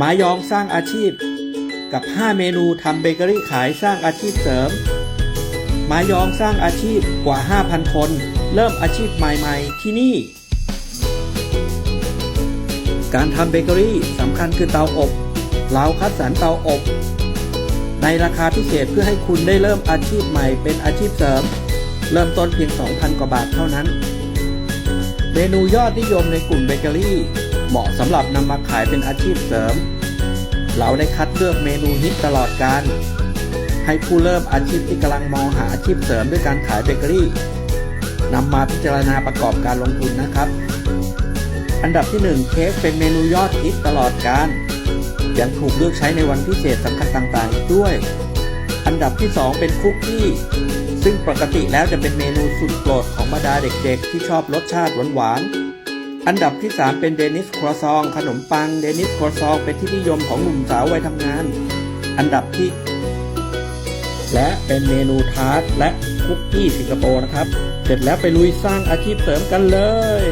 มายองสร้างอาชีพ กับ 5 เมนูทำเบเกอรี่ขายสร้างอาชีพเสริมมายองสร้างอาชีพกว่า 5,000 คน เริ่มอาชีพใหม่ ๆ ที่นี่ การทำเบเกอรี่สำคัญคือเตาอบ เราคัดสรรเตาอบ ในราคาพิเศษเพื่อให้คุณได้เริ่มอาชีพใหม่เป็นอาชีพเสริม เริ่มต้นเพียง 2,000 กว่าบาทเท่านั้น เมนูยอดนิยมในกลุ่มเบเกอรี่ เหมาะสำหรับนำมาขายเป็นอาชีพเสริม เราได้คัดเลือกเมนูฮิตตลอดการ ให้ผู้เริ่มอาชีพที่กำลังมองหาอาชีพเสริมด้วยการขายเบเกอรี่นำมาพิจารณาประกอบการลงทุนนะครับ อันดับที่ 1 เค้กเป็นเมนูยอดฮิตตลอดการ ยังถูกเลือกใช้ในวันพิเศษสำคัญต่างๆอีกด้วย อันดับที่ 2 เป็นคุกกี้ ซึ่งปกติแล้วจะเป็นเมนูสุดโปรดของบรรดาเด็กๆ ที่ชอบรสชาติหวานๆ อันดับที่ 3 เป็นเดนิสครัวซอง ขนมปังเดนิสครัวซองเป็นที่นิยมของหนุ่มสาววัยทำงาน อันดับที่ และเป็นเมนูทาร์ตและคุกกี้สิงคโปร์นะครับ เสร็จแล้วไปลุยสร้างอาชีพเสริมกันเลย